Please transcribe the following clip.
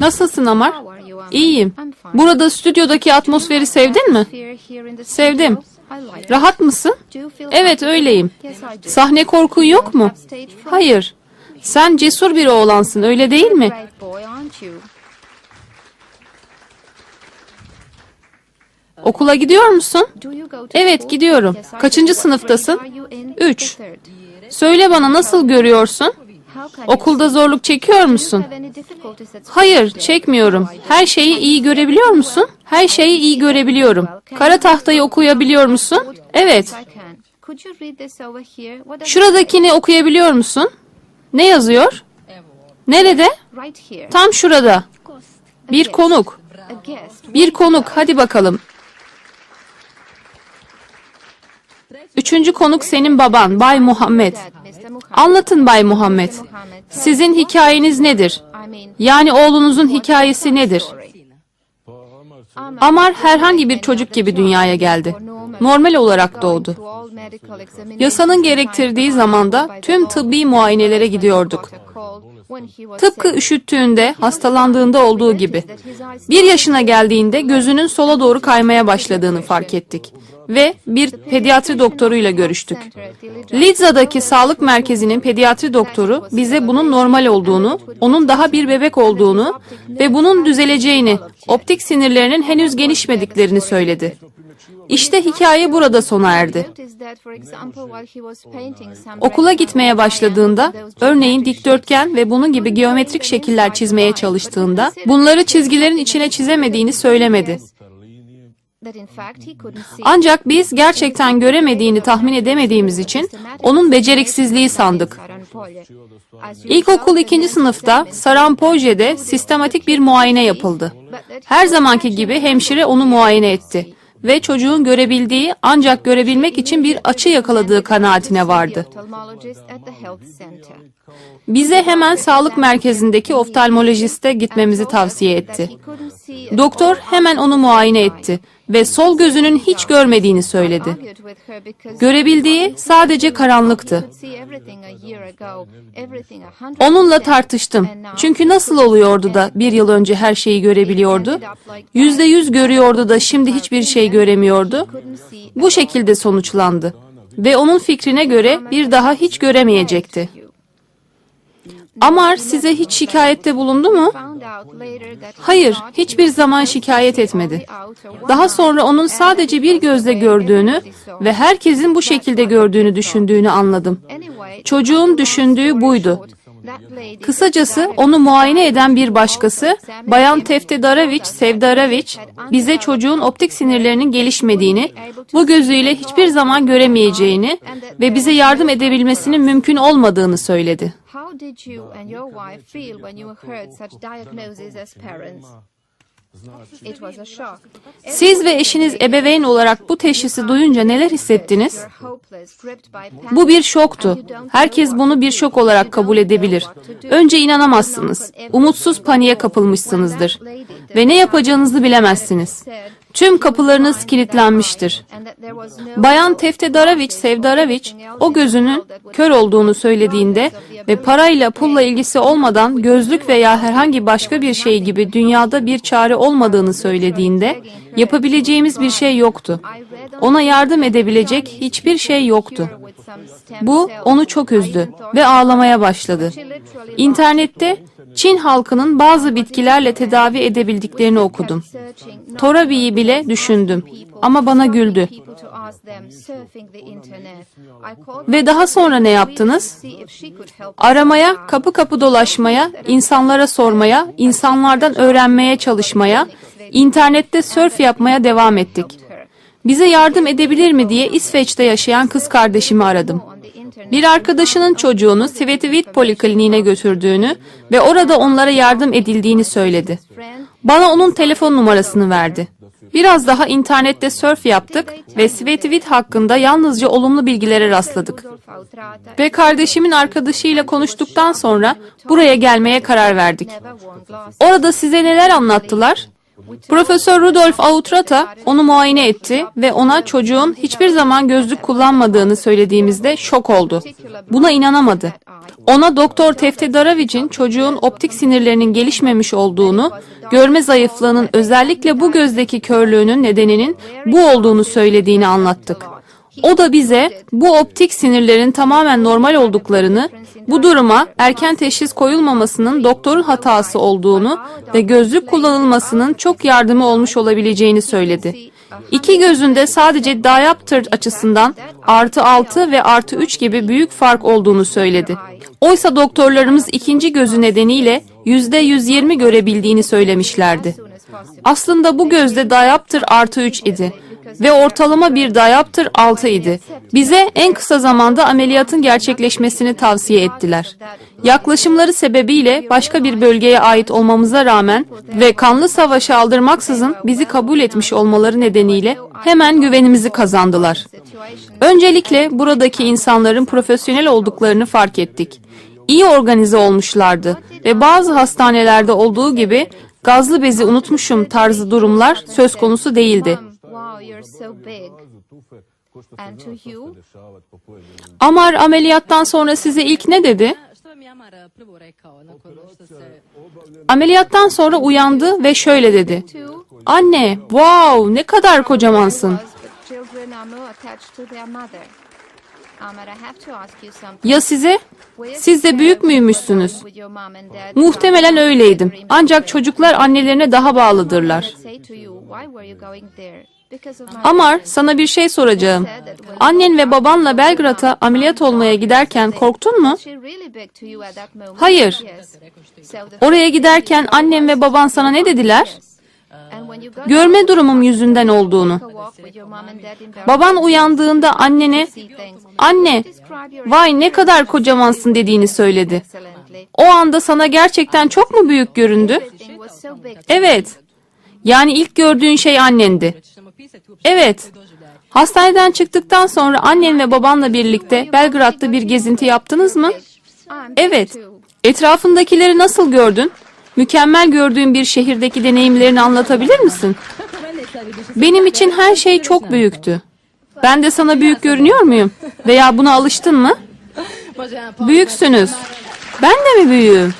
Nasılsın Amar? İyiyim. Burada stüdyodaki atmosferi sevdin mi? Sevdim. Rahat mısın? Evet öyleyim. Sahne korkun yok mu? Hayır. Sen cesur bir oğlansın öyle değil mi? Okula gidiyor musun? Evet gidiyorum. Kaçıncı sınıftasın? Üç. Söyle bana nasıl görüyorsun? Okulda zorluk çekiyor musun? Hayır, çekmiyorum. Her şeyi iyi görebiliyor musun? Her şeyi iyi görebiliyorum. Kara tahtayı okuyabiliyor musun? Evet. Şuradakini okuyabiliyor musun? Ne yazıyor? Nerede? Tam şurada. Bir konuk. Bir konuk. Hadi bakalım. Üçüncü konuk senin baban, Bay Muhammed. Anlatın Bay Muhammed. Sizin hikayeniz nedir? Yani oğlunuzun hikayesi nedir? Amar herhangi bir çocuk gibi dünyaya geldi. Normal olarak doğdu. Yasanın gerektirdiği zamanda tüm tıbbi muayenelere gidiyorduk. Tıpkı üşüttüğünde, hastalandığında olduğu gibi. Bir yaşına geldiğinde gözünün sola doğru kaymaya başladığını fark ettik. Ve bir pediatri doktoruyla görüştük. Lidza'daki sağlık merkezinin pediatri doktoru bize bunun normal olduğunu, onun daha bir bebek olduğunu ve bunun düzeleceğini, optik sinirlerinin henüz gelişmediklerini söyledi. İşte hikaye burada sona erdi. Okula gitmeye başladığında, örneğin dikdörtgen ve bunun gibi geometrik şekiller çizmeye çalıştığında, bunları çizgilerin içine çizemediğini söylemedi. Ancak biz gerçekten göremediğini tahmin edemediğimiz için onun beceriksizliği sandık. İlkokul ikinci sınıfta Sarampoje'de sistematik bir muayene yapıldı. Her zamanki gibi hemşire onu muayene etti ve çocuğun görebildiği ancak görebilmek için bir açı yakaladığı kanaatine vardı. Bize hemen sağlık merkezindeki oftalmolojiste gitmemizi tavsiye etti. Doktor hemen onu muayene etti ve sol gözünün hiç görmediğini söyledi. Görebildiği sadece karanlıktı. Onunla tartıştım. Çünkü nasıl oluyordu da bir yıl önce her şeyi görebiliyordu? Yüzde yüz görüyordu da şimdi hiçbir şey göremiyordu. Bu şekilde sonuçlandı. Ve onun fikrine göre bir daha hiç göremeyecekti. Amar size hiç şikayette bulundu mu? Hayır, hiçbir zaman şikayet etmedi. Daha sonra onun sadece bir gözle gördüğünü ve herkesin bu şekilde gördüğünü düşündüğünü anladım. Çocuğun düşündüğü buydu. Kısacası onu muayene eden bir başkası, Bayan Tefte Daraviç, Sevdaraviç, bize çocuğun optik sinirlerinin gelişmediğini, bu gözüyle hiçbir zaman göremeyeceğini ve bize yardım edebilmesinin mümkün olmadığını söyledi. How did you and your wife feel when you heard such diagnoses as parents? Siz ve eşiniz ebeveyn olarak bu teşhisi duyunca neler hissettiniz? Bu bir şoktu. Herkes bunu bir şok olarak kabul edebilir. Önce inanamazsınız. Umutsuz paniğe kapılmışsınızdır. Ve ne yapacağınızı bilemezsiniz. Tüm kapılarınız kilitlenmiştir. Bayan Tefte Daraviç, Sevdaraviç o gözünün kör olduğunu söylediğinde ve parayla pulla ilgisi olmadan gözlük veya herhangi başka bir şey gibi dünyada bir çare olmadığını söylediğinde yapabileceğimiz bir şey yoktu. Ona yardım edebilecek hiçbir şey yoktu. Bu onu çok üzdü ve ağlamaya başladı. İnternette Çin halkının bazı bitkilerle tedavi edebildiklerini okudum. Torabi'yi bile düşündüm ama bana güldü. Ve daha sonra ne yaptınız? Aramaya, kapı kapı dolaşmaya, insanlara sormaya, insanlardan öğrenmeye çalışmaya, internette sörf yapmaya devam ettik. Bize yardım edebilir mi diye İsveç'te yaşayan kız kardeşimi aradım. Bir arkadaşının çocuğunu Svetivit Polikliniğine götürdüğünü ve orada onlara yardım edildiğini söyledi. Bana onun telefon numarasını verdi. Biraz daha internette surf yaptık ve Svetivit hakkında yalnızca olumlu bilgilere rastladık. Ve kardeşimin arkadaşıyla konuştuktan sonra buraya gelmeye karar verdik. Orada size neler anlattılar? Profesör Rudolf Autrata onu muayene etti ve ona çocuğun hiçbir zaman gözlük kullanmadığını söylediğimizde şok oldu. Buna inanamadı. Ona Doktor Teftedaravic'in çocuğun optik sinirlerinin gelişmemiş olduğunu, görme zayıflığının özellikle bu gözdeki körlüğünün nedeninin bu olduğunu söylediğini anlattık. O da bize bu optik sinirlerin tamamen normal olduklarını, bu duruma erken teşhis koyulmamasının doktorun hatası olduğunu ve gözlük kullanılmasının çok yardımı olmuş olabileceğini söyledi. İki gözünde sadece diopter açısından artı 6 ve artı 3 gibi büyük fark olduğunu söyledi. Oysa doktorlarımız ikinci gözü nedeniyle yüzde 120 görebildiğini söylemişlerdi. Aslında bu gözde diopter artı 3 idi ve ortalama bir diopter 6 idi. Bize en kısa zamanda ameliyatın gerçekleşmesini tavsiye ettiler. Yaklaşımları sebebiyle başka bir bölgeye ait olmamıza rağmen ve kanlı savaşa aldırmaksızın bizi kabul etmiş olmaları nedeniyle hemen güvenimizi kazandılar. Öncelikle buradaki insanların profesyonel olduklarını fark ettik. İyi organize olmuşlardı ve bazı hastanelerde olduğu gibi gazlı bezi unutmuşum tarzı durumlar söz konusu değildi. So big. And to you? Amar ameliyattan sonra size ilk ne dedi? Ameliyattan sonra uyandı ve şöyle dedi. Anne, wow ne kadar kocamansın. Ya size? Siz de büyük müymüşsünüz? Muhtemelen öyleydim. Ancak çocuklar annelerine daha bağlıdırlar. Amar, sana bir şey soracağım. Annen ve babanla Belgrad'a ameliyat olmaya giderken korktun mu? Hayır. Oraya giderken annem ve baban sana ne dediler? Görme durumum yüzünden olduğunu. Baban uyandığında annene, anne, vay ne kadar kocamansın dediğini söyledi. O anda sana gerçekten çok mu büyük göründü? Evet. Yani ilk gördüğün şey annendi. Evet. Hastaneden çıktıktan sonra annen ve babanla birlikte Belgrad'da bir gezinti yaptınız mı? Evet. Etrafındakileri nasıl gördün? Mükemmel gördüğün bir şehirdeki deneyimlerini anlatabilir misin? Benim için her şey çok büyüktü. Ben de sana büyük görünüyor muyum? Veya buna alıştın mı? Büyüksünüz. Ben de mi büyüğüm?